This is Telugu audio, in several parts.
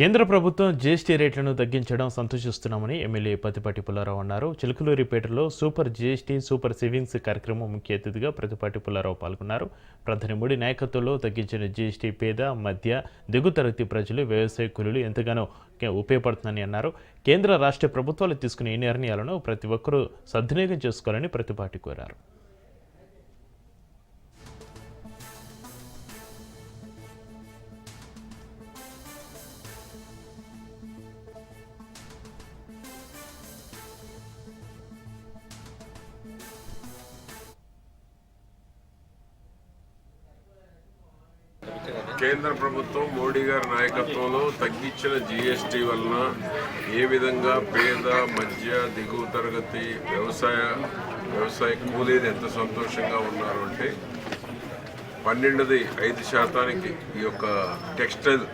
కేంద్ర ప్రభుత్వం జీఎస్టీ రేట్లను తగ్గించడం సంతోషిస్తున్నామని ఎమ్మెల్యే పతిపాటి పుల్లారావు అన్నారు. చిలుకలూరిపేటలో సూపర్ జీఎస్టీ సూపర్ సేవింగ్స్ కార్యక్రమం ముఖ్య అతిథిగా ప్రతిపాటి పుల్లారావు పాల్గొన్నారు. ప్రధాని మోడీ నాయకత్వంలో తగ్గించిన జీఎస్టీ పేద మధ్య దిగుతరగతి ప్రజలు వ్యవసాయ కూలీలు ఎంతగానో ఉపయోగపడుతుందని అన్నారు. కేంద్ర రాష్ట్ర ప్రభుత్వాలు తీసుకునే ఈ నిర్ణయాలను ప్రతి ఒక్కరూ సద్వినియోగం చేసుకోవాలని ప్రతిపాటి కోరారు. కేంద్ర ప్రభుత్వం మోడీ గారి నాయకత్వంలో తగ్గించిన జీఎస్టీ వలన ఏ విధంగా పేద మధ్య దిగువ తరగతి వ్యవసాయ వ్యవసాయ కూలీలు ఎంత సంతోషంగా ఉన్నారు అంటే పన్నెండుది ఐదు శాతానికి ఈ యొక్క టెక్స్టైల్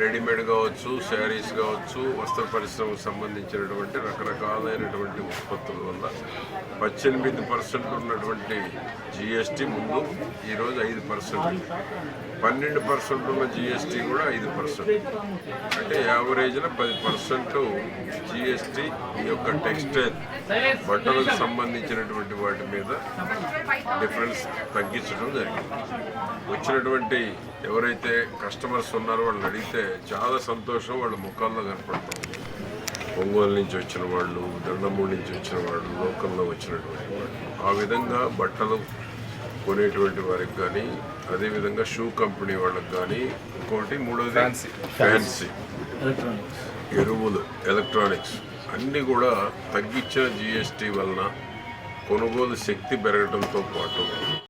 రెడీమేడ్ కావచ్చు శారీస్ కావచ్చు వస్త్ర పరిశ్రమకు సంబంధించినటువంటి రకరకాలైనటువంటి ఉత్పత్తుల వల్ల పద్దెనిమిది పర్సెంట్ ఉన్నటువంటి జిఎస్టీ ముందు ఈరోజు ఐదు పర్సెంట్. పన్నెండు పర్సెంట్ ఉన్న జిఎస్టీ కూడా ఐదు పర్సెంట్. అంటే యావరేజ్లో పది పర్సెంట్ జిఎస్టీ ఈ యొక్క టెక్స్టైల్ బట్టలకు సంబంధించినటువంటి వాటి మీద డిఫరెన్స్ తగ్గించడం జరిగింది. వచ్చినటువంటి ఎవరైతే కస్టమర్స్ ఉన్నారో వాళ్ళని అడిగితే చాలా సంతోషం వాళ్ళ ముఖాల్లో కనపడతాం. ఒంగోలు నుంచి వచ్చిన వాళ్ళు దండమూడి నుంచి వచ్చిన వాళ్ళు లోకల్లో వచ్చినటువంటి వాళ్ళు. ఆ విధంగా బట్టలు కొనేటువంటి వారికి కానీ అదేవిధంగా షూ కంపెనీ వాళ్ళకి కానీ ఇంకోటి మూడోది ఫ్యాన్సీ ఎరువులు ఎలక్ట్రానిక్స్ అన్నీ కూడా తగ్గించిన జిఎస్టీ వలన కొనుగోలు శక్తి పెరగడంతో పాటు